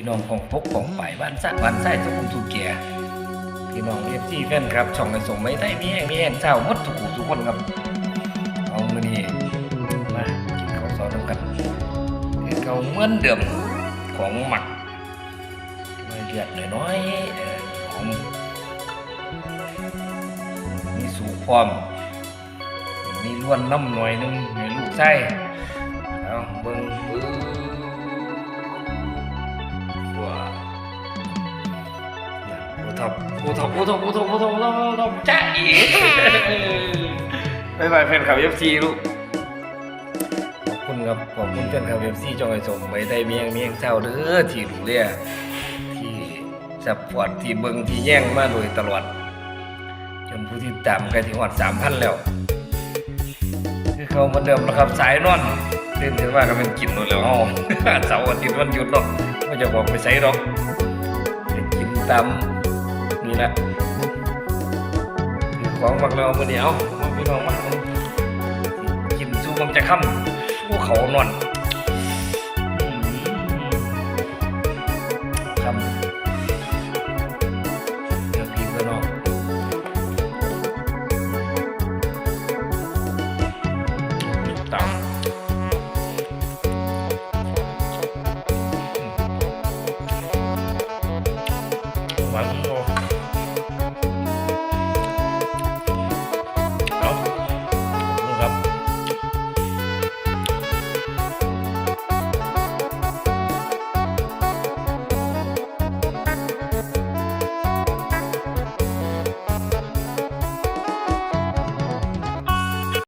พี่น้องของพกของไปบ้านสักบ้านไส้ทุกคนทุกแก่พี่น้องเอฟซีแฟนครับช่องกระสมไม่ได้มีแห้งมีแห้งเจ้าหมดทุกคนทุกคนครับเอาเงินนี่มากินข้าวซอยน้ำกันคือเขาเหมือนเดิมของหมักไม่เลือดน้อยๆเอ่อของมีสูบพร้อมมีล้วนน้ำหน่อยนึงให้ลูกไส้เอาเบิ่งปื้อ โอ้ทับโอ้ทับโอ้ทับโอ้ทับโอ้ทับโอ้ทับโอ้ทับจ้าอีบายบายแฟนคลับเอฟซีลูกขอบคุณครับขอบคุณแฟนคลับเอฟซีจอยสมไปได้เมียงเมียงเจ้าเด้อที่ดูแลที่ซัพพอร์ตที่เบิงที่แย่งมาโดยตลอดจนผู้ที่ตามกันที่หอดสามพันแล้ว คือเขาเหมาเดิมนะครับสายนอนเล่นถือว่าก็เป็นกินหมดแล้วเอเสาร์อาทิตย์วันหยุดเนาะก็จะบอกไปใช้หรอกกินตาม นี่แหละของบักเราเมื่อเดียวมันพี่น้องมันกินสู้มันจะค่ำภูเขานอนค่ำเดี๋ยวพี่พี่น้องต่ำ完了。